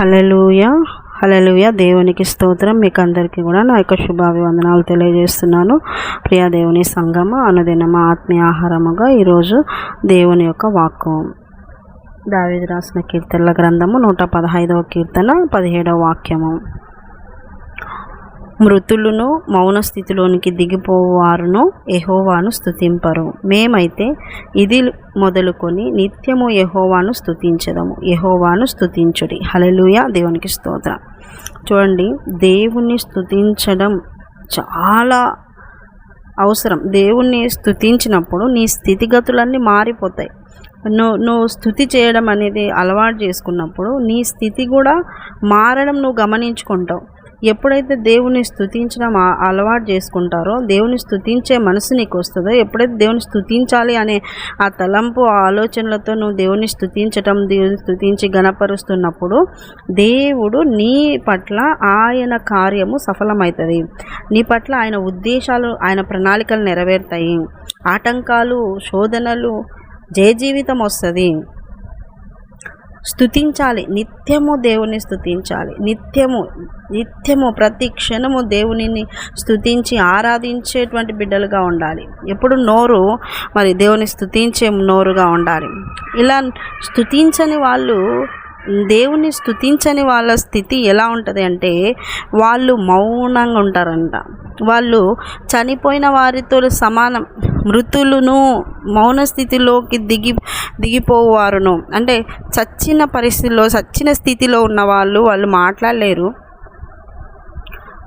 హలలుయ హలలుయ దేవునికి స్తోత్రం. మీకు అందరికీ కూడా నా యొక్క శుభాభివందనాలు తెలియజేస్తున్నాను. ప్రియా దేవుని సంగమ అనుదినమ ఆత్మీయ ఆహారముగా ఈరోజు దేవుని యొక్క వాక్కు. దావిది రాసిన కీర్తనల గ్రంథము నూట పదహైదవ కీర్తన పదిహేడవ వాక్యము. మృతులను మౌన స్థితిలోనికి దిగిపోవారును ఎహోవాను స్థుతింపరు మేమైతే ఇది మొదలుకొని నిత్యము యహోవాను స్థుతించదము యహోవాను స్థుతించుడి హలలుయ దేవునికి స్తోత్ర. చూడండి దేవుణ్ణి స్థుతించడం చాలా అవసరం. దేవుణ్ణి స్థుతించినప్పుడు నీ స్థితిగతులన్నీ మారిపోతాయి. నువ్వు నువ్వు స్థుతి చేయడం అనేది అలవాటు చేసుకున్నప్పుడు నీ స్థితి కూడా మారడం నువ్వు గమనించుకుంటావు. ఎప్పుడైతే దేవుని స్థుతించడం అలవాటు చేసుకుంటారో దేవుని స్థుతించే మనసు నీకు వస్తుందో ఎప్పుడైతే దేవుని స్థుతించాలి అనే ఆ తలంపు ఆ ఆలోచనలతో నువ్వు దేవుని స్థుతించటం దేవుని స్థుతించి గణపరుస్తున్నప్పుడు దేవుడు నీ పట్ల ఆయన కార్యము సఫలమవుతుంది నీ పట్ల ఆయన ఉద్దేశాలు ఆయన ప్రణాళికలు నెరవేరుతాయి. ఆటంకాలు శోధనలు జయ జీవితం వస్తుంది. స్థుతించాలి నిత్యము దేవుని స్థుతించాలి నిత్యము నిత్యము ప్రతి క్షణము దేవునిని స్థుతించి ఆరాధించేటువంటి బిడ్డలుగా ఉండాలి. ఎప్పుడు నోరు మరి దేవుని స్థుతించే నోరుగా ఉండాలి. ఇలా స్థుతించని వాళ్ళు దేవుణ్ణి స్థుతించని వాళ్ళ స్థితి ఎలా ఉంటుంది అంటే వాళ్ళు మౌనంగా ఉంటారంట. వాళ్ళు చనిపోయిన వారితో సమానం మృతులను మౌన స్థితిలోకి దిగి దిగిపోవారును. అంటే చచ్చిన పరిస్థితిలో చచ్చిన స్థితిలో ఉన్న వాళ్ళు వాళ్ళు మాట్లాడలేరు.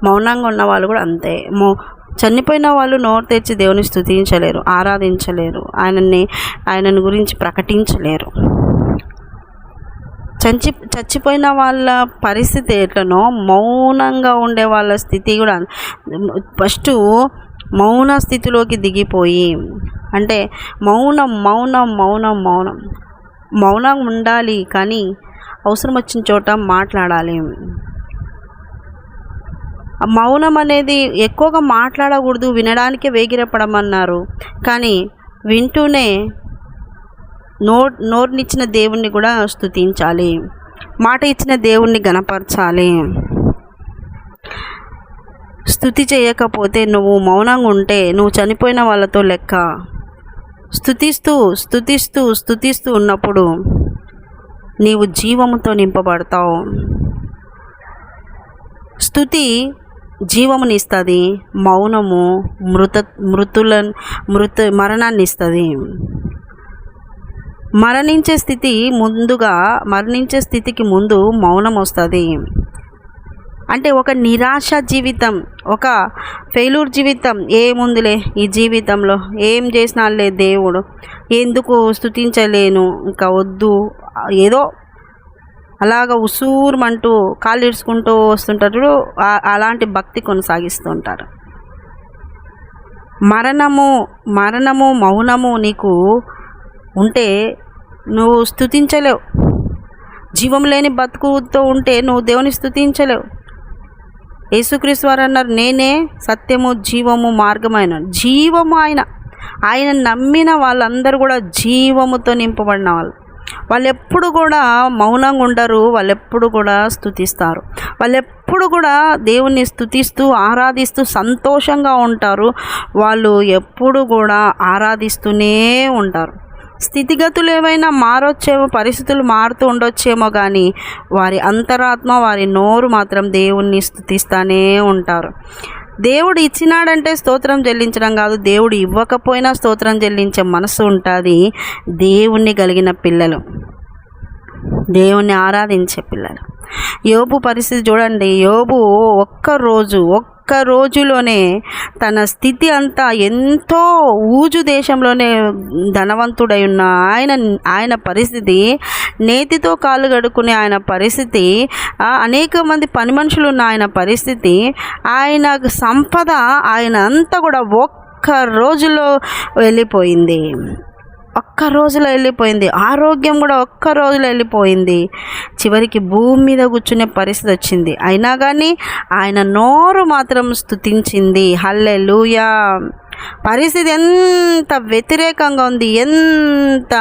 మౌనంగా ఉన్న వాళ్ళు కూడా అంతే. మో చనిపోయిన వాళ్ళు నోరు తెచ్చి దేవుని స్థుతించలేరు ఆరాధించలేరు. ఆయనని ఆయనని గురించి ప్రకటించలేరు. చంచి చచ్చిపోయిన వాళ్ళ పరిస్థితి ఎట్లనో మౌనంగా ఉండే వాళ్ళ స్థితి కూడా ఫస్ట్ మౌన స్థితిలోకి దిగిపోయి అంటే మౌనం మౌనం మౌనం మౌనం. మౌనం ఉండాలి కానీ అవసరం వచ్చిన చోట మాట్లాడాలి. మౌనం అనేది ఎక్కువగా మాట్లాడకూడదు వినడానికే వేగిరపడమన్నారు. కానీ వింటూనే నో నోరునిచ్చిన దేవుణ్ణి కూడా స్థుతించాలి మాట ఇచ్చిన దేవుణ్ణి గణపరచాలి. స్థుతి చేయకపోతే నువ్వు మౌనంగా ఉంటే నువ్వు చనిపోయిన వాళ్ళతో లెక్క. స్థుతిస్తూ స్థుతిస్తూ స్థుతిస్తూ ఉన్నప్పుడు నీవు జీవముతో నింపబడతావు. స్థుతి జీవముని ఇస్తుంది మౌనము మృత మృతుల మృత మరణాన్ని ఇస్తుంది మరణించే స్థితి ముందుగా మరణించే స్థితికి ముందు మౌనం వస్తుంది. అంటే ఒక నిరాశ జీవితం ఒక ఫెయిలూర్ జీవితం ఏముందిలే ఈ జీవితంలో? ఏం చేసినాలే దేవుడు? ఎందుకు స్థుతించలేను ఇంకా వద్దు. ఏదో అలాగ ఉసూరుమంటూ కాళ్ళు ఇడుచుకుంటూ వస్తుంటారు అలాంటి భక్తి కొనసాగిస్తుంటారు మరణము మరణము మౌనము నీకు ఉంటే నువ్వు స్థుతించలేవు జీవం లేని బతుకుతో ఉంటే నువ్వు దేవుని స్థుతించలేవు యేసుక్రీస్తు వారు అన్నారు నేనే సత్యము జీవము మార్గమైన జీవము ఆయన. ఆయన నమ్మిన వాళ్ళందరూ కూడా జీవముతో నింపబడిన వాళ్ళు. వాళ్ళు ఎప్పుడు కూడా మౌనంగా ఉండరు వాళ్ళు ఎప్పుడు కూడా స్థుతిస్తారు వాళ్ళు ఎప్పుడు కూడా దేవుణ్ణి స్థుతిస్తూ ఆరాధిస్తూ సంతోషంగా ఉంటారు. వాళ్ళు ఎప్పుడు కూడా ఆరాధిస్తూనే ఉంటారు. స్థితిగతులు ఏవైనా మారొచ్చేమో పరిస్థితులు మారుతూ ఉండొచ్చేమో కానీ వారి అంతరాత్మ వారి నోరు మాత్రం దేవుణ్ణి స్థుతిస్తూనే ఉంటారు. దేవుడు ఇచ్చినాడంటే స్తోత్రం చెల్లించడం కాదు దేవుడు ఇవ్వకపోయినా స్తోత్రం చెల్లించే మనసు ఉంటుంది దేవుణ్ణి కలిగిన పిల్లలు. దేవుణ్ణి ఆరాధించే పిల్లలు. యోబు పరిస్థితి చూడండి యోబు ఒక్కరోజు ఒక్క ఒక్క రోజులోనే తన స్థితి అంతా ఎంతో ఊజు దేశంలోనే ధనవంతుడై ఉన్న ఆయన ఆయన పరిస్థితి నేతితో కాలు గడుకునే ఆయన పరిస్థితి అనేక మంది పని మనుషులు ఉన్న ఆయన పరిస్థితి ఆయన సంపద ఆయన అంతా కూడా ఒక్క రోజులో వెళ్ళిపోయింది. ఒక్క రోజులో వెళ్ళిపోయింది. ఆరోగ్యం కూడా ఒక్క రోజులో వెళ్ళిపోయింది. చివరికి భూమి మీద కూర్చునే పరిస్థితి వచ్చింది. అయినా కానీ ఆయన నోరు మాత్రం స్థుతించింది హల్లే లూయా పరిస్థితి ఎంత వ్యతిరేకంగా ఉంది. ఎంత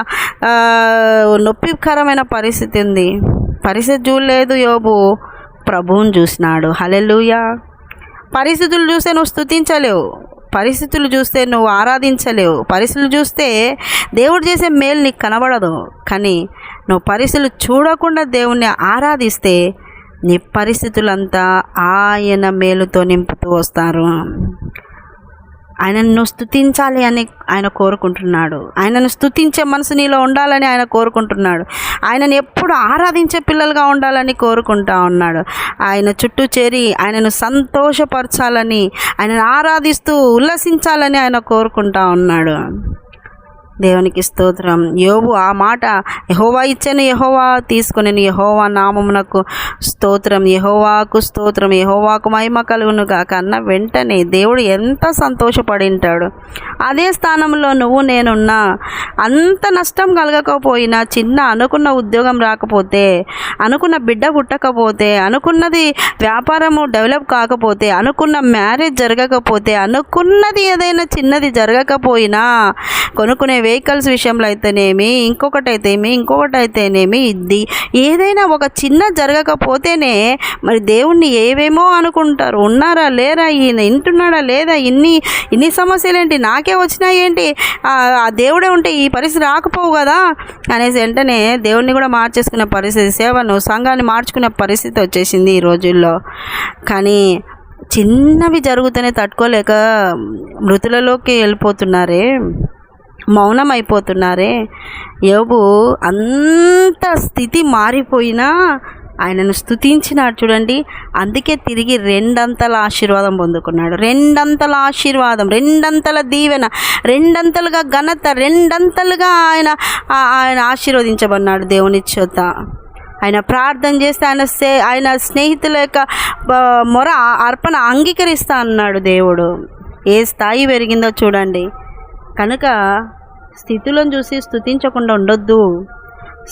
నొప్పికరమైన పరిస్థితి ఉంది. పరిస్థితి చూడలేదు యోబు. ప్రభువుని చూసినాడు. హలెలుయా పరిస్థితులు చూస్తే నువ్వు స్థుతించలేవు పరిస్థితులు చూస్తే నువ్వు ఆరాధించలేవు. పరిస్థితులు చూస్తే దేవుడు చేసే మేలు నీకు కనబడదు. కానీ నువ్వు పరిస్థితులు చూడకుండా దేవుణ్ణి ఆరాధిస్తే నీ పరిస్థితులంతా ఆయన మేలుతో నింపుతూ వస్తారు. ఆయనను స్థుతించాలి అని ఆయన కోరుకుంటున్నాడు. ఆయనను స్తుతించే మనసు నీలో ఉండాలని ఆయన కోరుకుంటున్నాడు. ఆయనను ఎప్పుడు ఆరాధించే పిల్లలుగా ఉండాలని కోరుకుంటా ఉన్నాడు. ఆయన చుట్టూ చేరి ఆయనను సంతోషపరచాలని ఆయనను ఆరాధిస్తూ ఉల్లసించాలని ఆయన కోరుకుంటా ఉన్నాడు. దేవునికి స్తోత్రం. యోబు ఆ మాట యహోవా ఇచ్చిన యహోవా తీసుకుని యహోవా నామమునకు స్తోత్రం. యహోవాకు స్తోత్రం. యహోవాకు మహిమ కలుగును కాక అన్న వెంటనే దేవుడు ఎంత సంతోషపడి ఉంటాడు అదే స్థానంలో నువ్వు నేనున్నా అంత నష్టం కలగకపోయినా చిన్న అనుకున్న ఉద్యోగం రాకపోతే అనుకున్న బిడ్డ పుట్టకపోతే అనుకున్నది వ్యాపారము డెవలప్ కాకపోతే అనుకున్న మ్యారేజ్ జరగకపోతే అనుకున్నది ఏదైనా చిన్నది జరగకపోయినా కొనుక్కునే వెహికల్స్ విషయంలో అయితేనేమి ఇంకొకటి ఇంకొకటైతేనేమి ఇంకొకటి అయితేనేమి ఇది ఏదైనా ఒక చిన్న జరగకపోతేనే మరి దేవుణ్ణి ఏవేమో అనుకుంటారు. ఉన్నారా లేరా ఈయన వింటున్నాడా లేదా ఇన్ని ఇన్ని సమస్యలు ఏంటి నాకే వచ్చినాయి ఏంటి ఆ ఆ దేవుడే ఉంటే ఈ పరిస్థితి రాకపోవు కదా అనేసి వెంటనే దేవుణ్ణి కూడా మార్చేసుకునే పరిస్థితి సేవను సంఘాన్ని మార్చుకునే పరిస్థితి వచ్చేసింది ఈ రోజుల్లో. కానీ చిన్నవి జరుగుతూనే తట్టుకోలేక మృతులలోకి వెళ్ళిపోతున్నారే. మౌనం అయిపోతున్నారే యోబు అంత స్థితి మారిపోయినా ఆయనను స్తుతించినాడు చూడండి. అందుకే తిరిగి రెండంతల ఆశీర్వాదం పొందుకున్నాడు. రెండంతల ఆశీర్వాదం రెండంతల దీవెన రెండంతలుగా ఘనత రెండంతలుగా ఆయన ఆయన ఆశీర్వదించబడినాడు దేవుని చేత. ఆయన ప్రార్థన చేస్తే ఆయన సే ఆయన స్నేహితుల యొక్క మొర అర్పణ అంగీకరిస్తా అన్నాడు దేవుడు. ఏ స్థాయి పెరిగిందో చూడండి. కనుక స్థితులను చూసి స్థుతించకుండా ఉండొద్దు.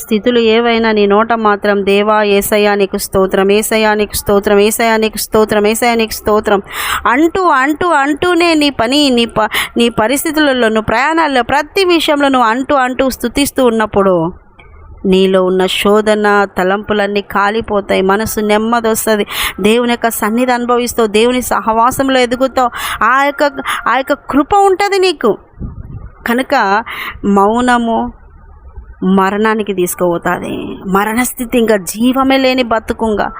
స్థితులు ఏవైనా నీ నోట మాత్రం దేవా ఏసయానికి స్తోత్రం ఏసయానికి స్తోత్రం ఏసయానికి స్తోత్రం ఏసయానికి స్తోత్రం అంటూ అంటూ అంటూనే నీ పని నీ ప నీ పరిస్థితులలో నువ్వు ప్రయాణాల్లో ప్రతి విషయంలో నువ్వు అంటూ అంటూ స్థుతిస్తూ ఉన్నప్పుడు నీలో ఉన్న శోధన తలంపులన్నీ కాలిపోతాయి. మనసు నెమ్మది వస్తుంది దేవుని యొక్క సన్నిధి అనుభవిస్తావు దేవుని సహవాసంలో ఎదుగుతావు. ఆ యొక్క ఆ యొక్క కృప ఉంటుంది నీకు. కనుక మౌనము మరణానికి తీసుకుపోతుంది. మరణస్థితి ఇంకా జీవమే లేని బతుకుంగా.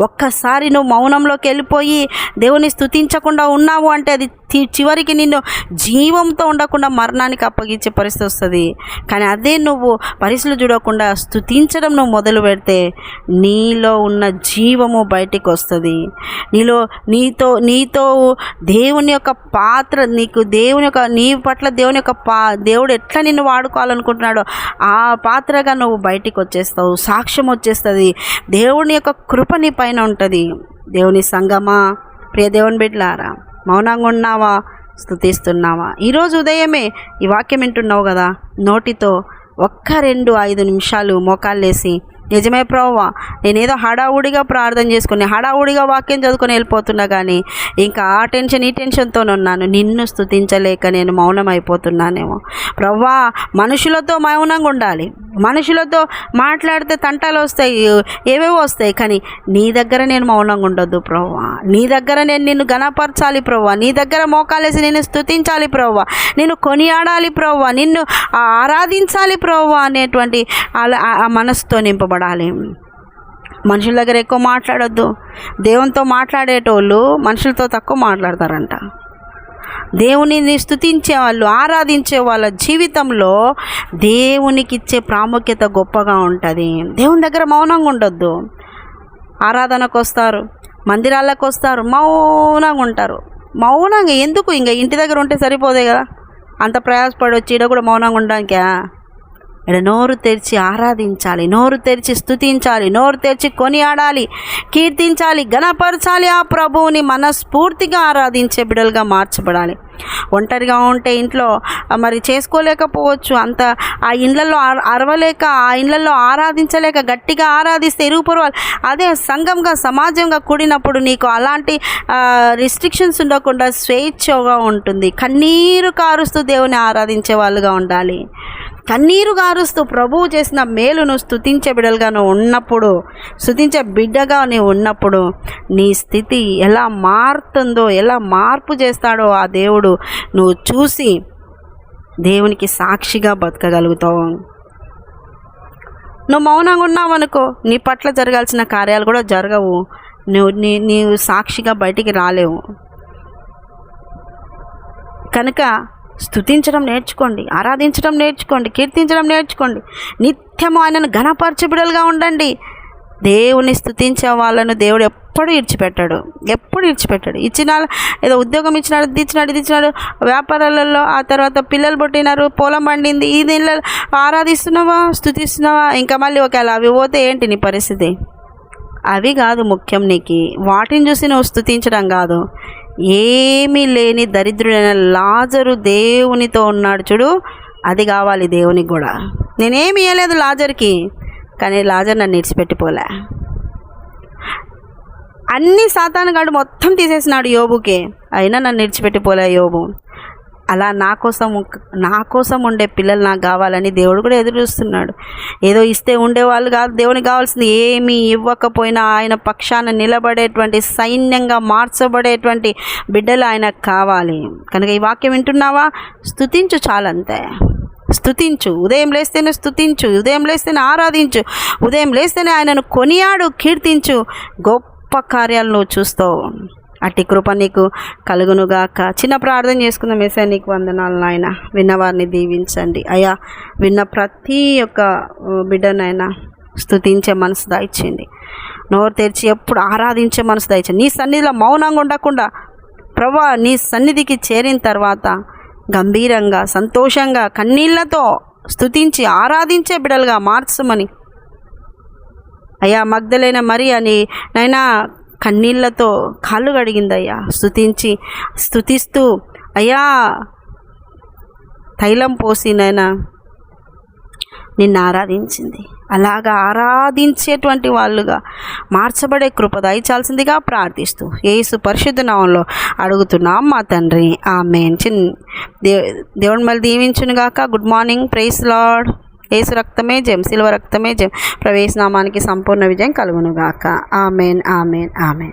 ఒక్కసారి నువ్వు మౌనంలోకి వెళ్ళిపోయి దేవుని స్థుతించకుండా ఉన్నావు అంటే అది చివరికి నిన్ను జీవంతో ఉండకుండా మరణానికి అప్పగించే పరిస్థితి వస్తుంది. కానీ అదే నువ్వు పరిస్థితులు చూడకుండా స్థుతించడం నువ్వు మొదలు పెడితే నీలో ఉన్న జీవము బయటికి వస్తుంది. నీలో నీతో నీతో దేవుని యొక్క పాత్ర నీకు దేవుని యొక్క నీ పట్ల దేవుని యొక్క పా దేవుడు ఎట్లా నిన్ను వాడుకోవాలనుకుంటున్నాడో ఆ పాత్రగా నువ్వు బయటికి వచ్చేస్తావు. సాక్ష్యం వచ్చేస్తుంది. దేవుని యొక్క కృప నీ పైన ఉంటుంది. దేవుని సంగమా? ప్రియ దేవుని బిడ్డలారా మౌనంగా ఉన్నావా? స్థుతిస్తున్నావా ఈరోజు ఉదయమే ఈ వాక్యం వింటున్నావు కదా? నోటితో ఒక్క రెండు ఐదు నిమిషాలు మోకాళ్ళేసి నిజమే ప్రవ్వా. నేనేదో హడావుడిగా ప్రార్థన చేసుకుని హడావుడిగా వాక్యం చదువుకొని వెళ్ళిపోతున్నా కానీ ఇంకా ఆ టెన్షన్ ఈ టెన్షన్తో ఉన్నాను. నిన్ను స్థుతించలేక నేను మౌనం అయిపోతున్నానేమో ప్రవ్వా మనుషులతో మౌనంగా ఉండాలి. మనుషులతో మాట్లాడితే తంటాలు వస్తాయి ఏవేవో వస్తాయి కానీ నీ దగ్గర నేను మౌనంగా ఉండొద్దు ప్రవ్వా. నీ దగ్గర నేను నిన్ను గణపరచాలి ప్రవ్వా. నీ దగ్గర మోకాలేసి నిన్ను స్తుతించాలి ప్రవ్వా. నిన్ను కొనియాడాలి ప్రవ్వా. నిన్ను ఆరాధించాలి ప్రవ్వా అనేటువంటి అలా- ఆ- ఆ మనసుతో నింపబడాలి. మనుషుల దగ్గర ఎక్కువ మాట్లాడొద్దు. దేవునితో మాట్లాడేటోళ్ళు మనుషులతో తక్కువ మాట్లాడతారంట. దేవునిని స్తుతించే వాళ్ళు ఆరాధించే వాళ్ళ జీవితంలో దేవునికి ఇచ్చే ప్రాముఖ్యత గొప్పగా ఉంటుంది. దేవుని దగ్గర మౌనంగా ఉండొద్దు. ఆరాధనకు వస్తారు మందిరాలకు వస్తారు మౌనంగా ఉంటారు. మౌనంగా ఎందుకు? ఇంకా ఇంటి దగ్గర ఉంటే సరిపోదే కదా. అంత ప్రయాసపడి వచ్చి ఈడ కూడా మౌనంగా ఉండడానికా? ఇక్కడ నోరు తెరిచి ఆరాధించాలి నోరు తెరిచి స్థుతించాలి నోరు తెరిచి కొనియాడాలి కీర్తించాలి ఘనపరచాలి ఆ ప్రభువుని మనస్ఫూర్తిగా ఆరాధించే బిడలుగా మార్చబడాలి. ఒంటరిగా ఉంటే ఇంట్లో మరి చేసుకోలేకపోవచ్చు అంత ఆ ఇండ్లలో అర- అరవలేక ఆ ఇండ్లలో ఆరాధించలేక గట్టిగా ఆరాధిస్తే ఇరుగుపరవాలి అదే సంఘంగా సమాజంగా కూడినప్పుడు నీకు అలాంటి రిస్ట్రిక్షన్స్ ఉండకుండా స్వేచ్ఛగా ఉంటుంది. కన్నీరు కారుస్తూ దేవుని ఆరాధించే వాళ్ళుగా ఉండాలి. కన్నీరు గారుస్తూ ప్రభువు చేసిన మేలును స్థుతించే బిడ్డలుగా నువ్వు ఉన్నప్పుడు స్థుతించే బిడ్డగా నీవు ఉన్నప్పుడు నీ స్థితి ఎలా మారుతుందో ఎలా మార్పు చేస్తాడో ఆ దేవుడు నువ్వు చూసి దేవునికి సాక్షిగా బతకగలుగుతావు. నువ్వు మౌనంగా ఉన్నావు అనుకో నీ పట్ల జరగాల్సిన కార్యాలు కూడా జరగవు. నువ్వు నీ నీవు సాక్షిగా బయటికి రాలేవు. కనుక స్థుతించడం నేర్చుకోండి ఆరాధించడం నేర్చుకోండి కీర్తించడం నేర్చుకోండి. నిత్యము ఆయనను ఘనపరచబిడలుగా ఉండండి. దేవుని స్థుతించే వాళ్ళను దేవుడు ఎప్పుడు ఇడిచిపెట్టాడు ఎప్పుడు ఇడిచిపెట్టాడు ఇచ్చిన ఏదో ఉద్యోగం ఇచ్చినాడు ఇది ఇచ్చినాడు ఇది ఇచ్చినాడు వ్యాపారాలలో ఆ తర్వాత పిల్లలు పుట్టినారు పొలం పండింది ఈ దీనిలో ఆరాధిస్తున్నావా స్థుతిస్తున్నావా ఇంకా మళ్ళీ ఒకవేళ అవి పోతే ఏంటి నీ పరిస్థితి? అవి కాదు ముఖ్యం నీకు. వాటిని చూసి నువ్వు స్థుతించడం కాదు. ఏమీ లేని దరిద్రుడైన లాజరు దేవునితో ఉన్నాడు చూడు. అది కావాలి దేవునికి కూడా. నేనేమి ఇవ్వలేదు లాజర్కి కానీ లాజర్ నన్ను ఇడిచిపెట్టిపోలే అన్ని సాతానుగాడు మొత్తం తీసేసినాడు యోబుకే. అయినా నన్ను ఇడిచిపెట్టిపోలే యోబు. అలా నా కోసం నా కోసం ఉండే పిల్లలు నాకు కావాలని దేవుడు కూడా ఎదురు చూస్తున్నాడు. ఏదో ఇస్తే ఉండేవాళ్ళు కాదు దేవునికి కావాల్సింది ఏమీ ఇవ్వకపోయినా ఆయన పక్షాన నిలబడేటువంటి సైన్యంగా మార్చబడేటువంటి బిడ్డలు ఆయనకు కావాలి. కనుక ఈ వాక్యం వింటున్నావా? స్థుతించు చాలంతే. స్థుతించు ఉదయం లేస్తేనే స్థుతించు ఉదయం లేస్తేనే ఆరాధించు. ఉదయం లేస్తేనే ఆయనను కొనియాడు కీర్తించు. గొప్ప కార్యాలను చూస్తావు. అట్టి కృప నీకు కలుగునుగాక. చిన్న ప్రార్థన చేసుకుందాం. వేసా నీకు వందనాలు నాయన. విన్నవారిని దీవించండి. అయ్యా విన్న ప్రతి ఒక్క బిడ్డనైనా స్థుతించే మనసు దాయిచ్చింది నోరు తెరిచి ఎప్పుడు ఆరాధించే మనసు దాయిచ్చింది నీ సన్నిధిలో మౌనంగా ఉండకుండా ప్రభా నీ సన్నిధికి చేరిన తర్వాత గంభీరంగా సంతోషంగా కన్నీళ్ళతో స్థుతించి ఆరాధించే బిడలుగా మార్చమని. అయ్యా మగ్ధలైన మరి అని నైనా కన్నీళ్ళతో కాళ్ళు కడిగిందయ్యా. స్థుతించి స్థుతిస్తూ అయ్యా తైలం పోసినైనా నిన్ను ఆరాధించింది. అలాగా ఆరాధించేటువంటి వాళ్ళుగా మార్చబడే కృప దయచాల్సిందిగా ప్రార్థిస్తూ ఏసు పరిశుద్ధ నామంలో అడుగుతున్నాం మా తండ్రి. ఆమె చిన్ దే దేవుని మళ్ళీ దీవించునుగాక. Good morning. Praise lord Yesu రక్తమే జయం శిల్వ రక్తమే జయం. ప్రవేశనామానికి సంపూర్ణ విజయం కలుగునుగాక. Amen amen amen.